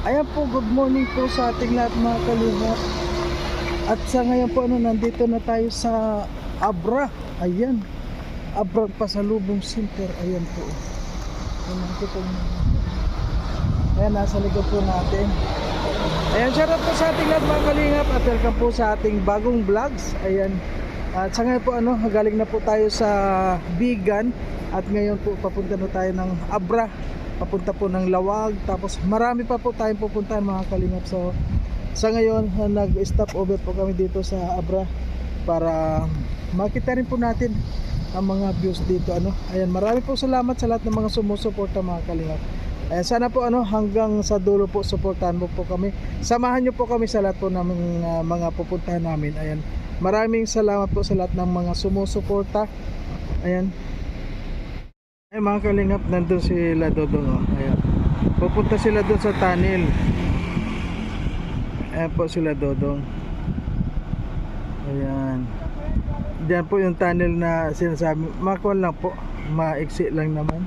Ayan po, good morning po sa ating lahat mga kalingap. At sa ngayon po, ano, nandito na tayo sa Abra. Ayan. Abra Pasalubong Center. Ayan po. Ayan po po. Ayan, nasa likod po natin. Ayan, shout out po sa ating lahat mga kalingap at welcome po sa ating bagong vlogs. Ayan. At sa ngayon po, ano, galing na po tayo sa Bigan. At ngayon po, papunta na tayo ng Abra papunta po ng Lawag. Tapos marami pa po tayong pupuntahan mga kalingap. So sa ngayon uh, nag-stop over po kami dito sa Abra para makita rin po natin ang mga views dito. Ano? Ayan marami po salamat sa lahat ng mga sumusuporta mga kalingap. Ayan sana po ano hanggang sa dulo po suportahan mo po kami. Samahan niyo po kami sa lahat po ng uh, mga pupuntahan namin. Ayan maraming salamat po sa lahat ng mga sumusuporta. Ayan ay mga kalingap, nandun sila Dodong oh. Ayan. Pupunta sila doon sa tunnel. Ayan po sila Dodong. Ayan. Diyan po yung tunnel na sinasabi. Makuha lang po. Maiksi lang naman.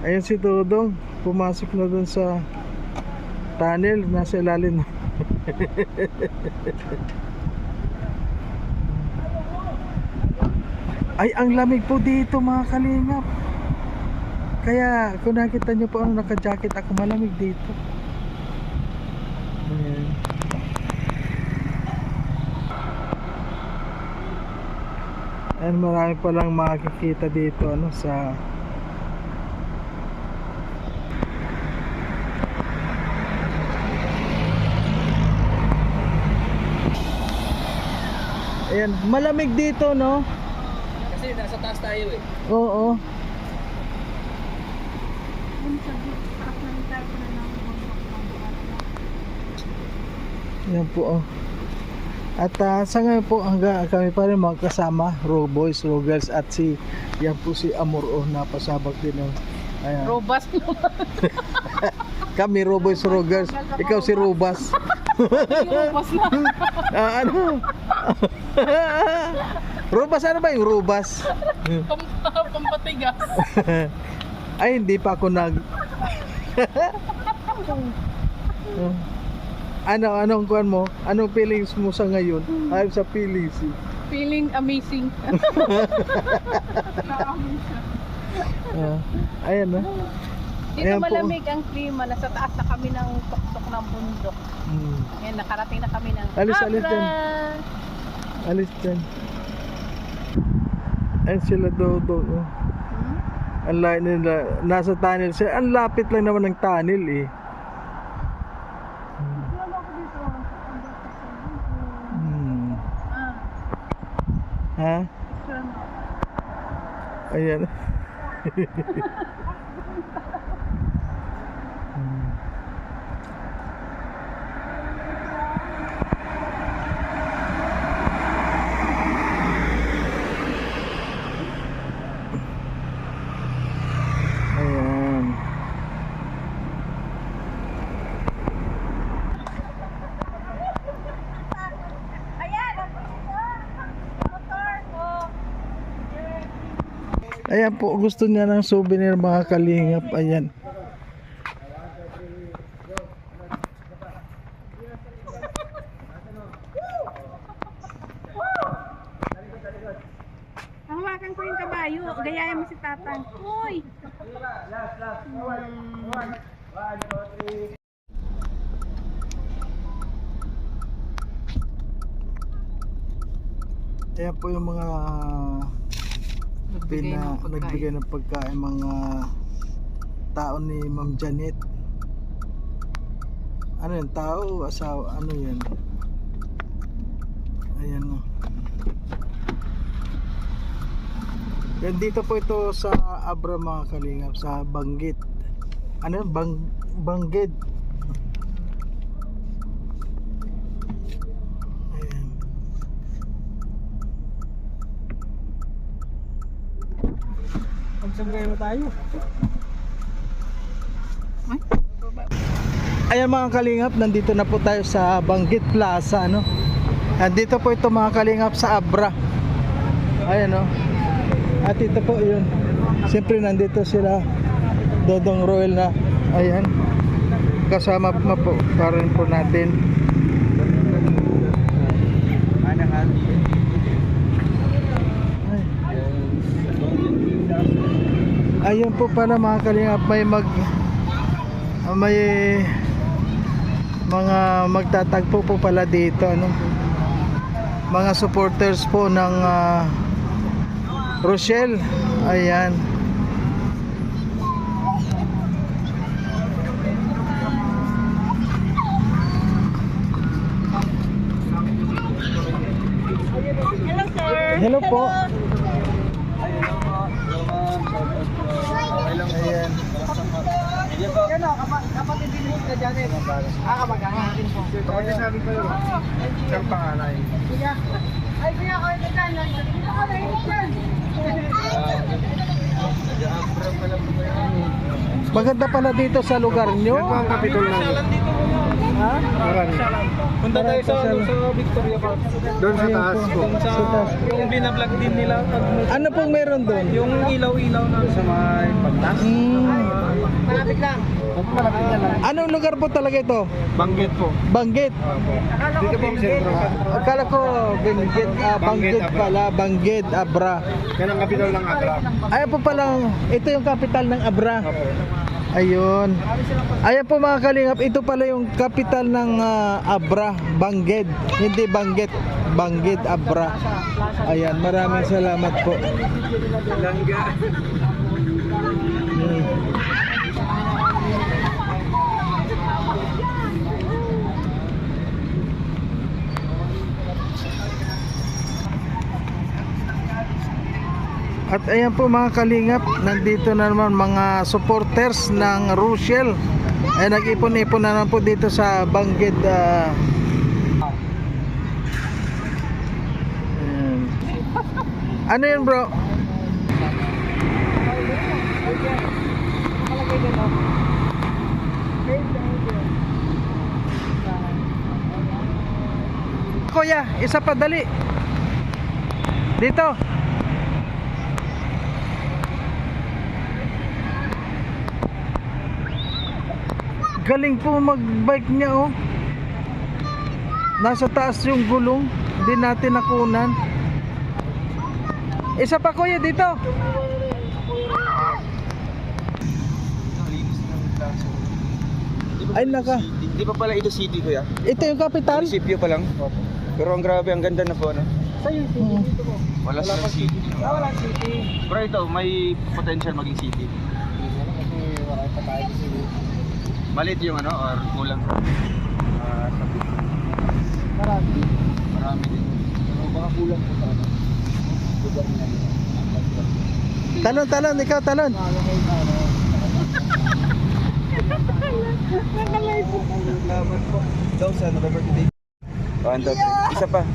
Ayan si Dodong. Pumasok na doon sa tunnel. Nasa ilalim. Ay, ang lamig po dito mga kalingap. Kaya kung nakita nyo po ano naka-jacket ako malamig dito. Ayan. Ayan, marami pa lang makikita dito ano sa Ayan, malamig dito no? Kasi nasa taas tayo eh. Oo. Yan po oh. At ah, sa ngayon po hanggang kami pa rin magkasama, Raw Boys, Raw Girls at si yan po si Amor oh, napasabak din oh. Ayan. Robust Kami Raw Boys, Raw Girls. Ikaw si Robas. Robust na. Ah, ano? Robas ano ba yung Robas? Pam- Pampatigas. Ay, hindi pa ako nag... ano, anong kuan mo? Anong feelings mo sa ngayon? Ay, sa feelings. eh. Feeling amazing. Ah, ayan na. Dito Ayan po. malamig ang klima. Nasa taas na kami ng tuktok ng bundok. Hmm. Ngayon, nakarating na kami ng Alis, alis dyan. Alis dyan. Ayan sila Dodo. Oh. Hmm? Ang layo nila. Nasa tunnel siya. Ang lapit lang naman ng tunnel eh. Hmm. Ah, Ha? Ayan. Hmm. Ayan. Ayan po, gusto niya ng souvenir mga kalingap. Ayan. Hawakan ko yung kabayo. Gayahin mo si tatang. Uy! Ayan po yung mga Nagbigay pina, ng pagkain. nagbigay ng pagkain mga tao ni Ma'am Janet. Ano yan? Tao? Asawa? Ano yan? Ayan o. Yan dito po ito sa Abra mga kalingap sa Banggit. Ano yan? Bang, Banggit. Ayan. Magsabay mo tayo. Ay? Ayan mga kalingap, nandito na po tayo sa Banggit Plaza, ano? Nandito po ito mga kalingap sa Abra. Ayan oh. At ito po yun. Siyempre nandito sila Dodong Royal na ayan kasama pa po pa rin po natin Ay. Ayun po pala mga kalingap may mag may mga magtatagpo po pala dito ano? Mga supporters po ng ah, Rochelle. Ayan. Hello, sir. hello po ayan Yan o, kapatid din ka dyan eh. Ah, kamag-anak po. Kapatid namin kayo. Siyang panganay. Kuya. Ay, kuya, ko ito dyan. Dito ka na, ito dyan. maganda pala dito sa lugar nyo Yan ang kapitol namin. ha? Marami. Punta tayo sa, Parang sa Victoria Park. Doon sa taas po. Sa, Sa taas. yung binablog din nila. Pag, ano pong meron doon? yung ilaw-ilaw na Sa may pagtas. Hmm. Malapit lang. Malapit lang. Anong lugar po talaga ito? Banggit po. Banggit. Ko Dito po ang sentro. Akala ko Banggit, ah, Banggit pala, Banggit, Abra. Yan ang kapitol ng Abra. Ay po pala, ito yung capital ng Abra. Opo. Ayun. Ayan po mga kalingap, ito pala yung capital ng ah, Abra, Bangged. Hindi Banggit, Banggit, Abra. Ayan, maraming salamat po. Langga. Hmm. At ayan po mga kalingap, nandito na naman mga supporters ng Rochelle. Ay nag-ipon-ipon na naman po dito sa ah. Ayan. Ano yun bro? Kuya, isa pa dali. Dito. Galing po mag-bike niya oh. Nasa taas yung gulong, hindi natin nakunan. Isa pa kuya dito. Ay naka. Di pa pala ito city kuya. Ito yung capital. Munisipyo pa lang. Pero ang grabe, ang ganda na po. Ano? Mm. Wala silang city. Ah, wala city. Pero ito, may potential maging city. Malit yung ano, or kulang sa... ah, sa Marami. Marami din. Pero baka kulang po sa ano. Lugar na yun. Talon, talon, ikaw talon. Daw sa November today. One, two, three. Isa pa.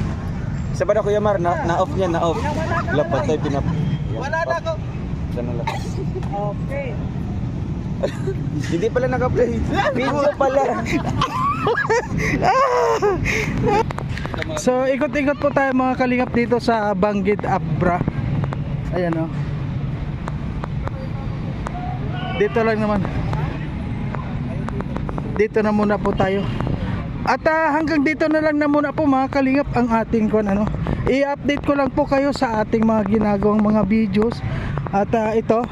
Isa pa na Kuya Mar, na, na off niya, na off. Lapat tayo pinap. Wala na ako. Sana lang. Okay. Hindi pala naka-play. Video pala. So ikot-ikot po tayo mga kalingap dito sa Banggit Abra. Ayan oh. Dito lang naman. Dito na muna po tayo. At ah, hanggang dito na lang na muna po mga kalingap ang ating kon ano. I-update ko lang po kayo sa ating mga ginagawang mga videos. At ah, ito,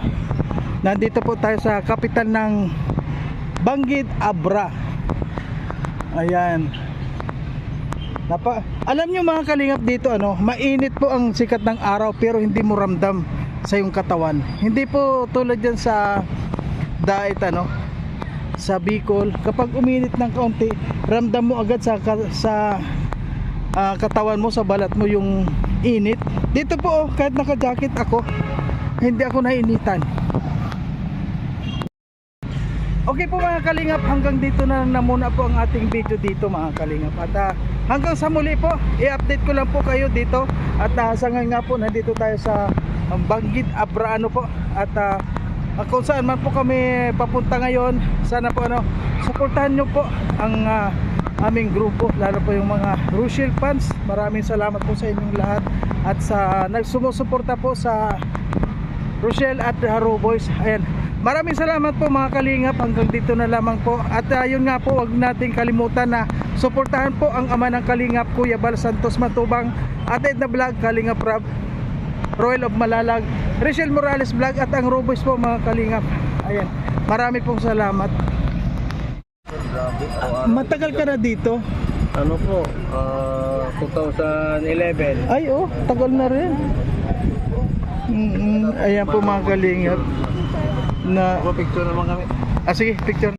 nandito po tayo sa kapital ng Banggit Abra. Ayan. Napa, alam nyo mga kalingap dito ano, mainit po ang sikat ng araw pero hindi mo ramdam sa iyong katawan. Hindi po tulad yan sa diet ano, sa Bicol. Kapag uminit ng kaunti, ramdam mo agad sa sa ah, katawan mo, sa balat mo yung init. Dito po oh, kahit naka-jacket ako, hindi ako nainitan. Okay po mga kalingap, hanggang dito na lang na muna po ang ating video dito mga kalingap. At ah, hanggang sa muli po, i-update ko lang po kayo dito. At uh, sa ngayon nga po, nandito tayo sa um, Banggit Abraano po. At ah, kung saan man po kami papunta ngayon, sana po ano, suportahan nyo po ang ah, aming grupo, lalo po yung mga Rochelle fans. Maraming salamat po sa inyong lahat at sa nagsumusuporta po sa Rochelle at Haro Boys. Ayan. Maraming salamat po mga kalingap. Hanggang dito na lamang po. At uh, yun nga po, wag nating kalimutan na suportahan po ang ama ng kalingap, Kuya Bal Santos Matubang, at Edna Vlog, Kalingap Rab, Royal of Malalag, Rachel Morales Vlog at ang Roboys po mga kalingap. Ayan. Marami pong salamat. Matagal ka na dito? Ano po, ah, 2011. Ay oh, tagal na rin. Mm, ayan po mga kalingap na Picture naman kami. ah sige picture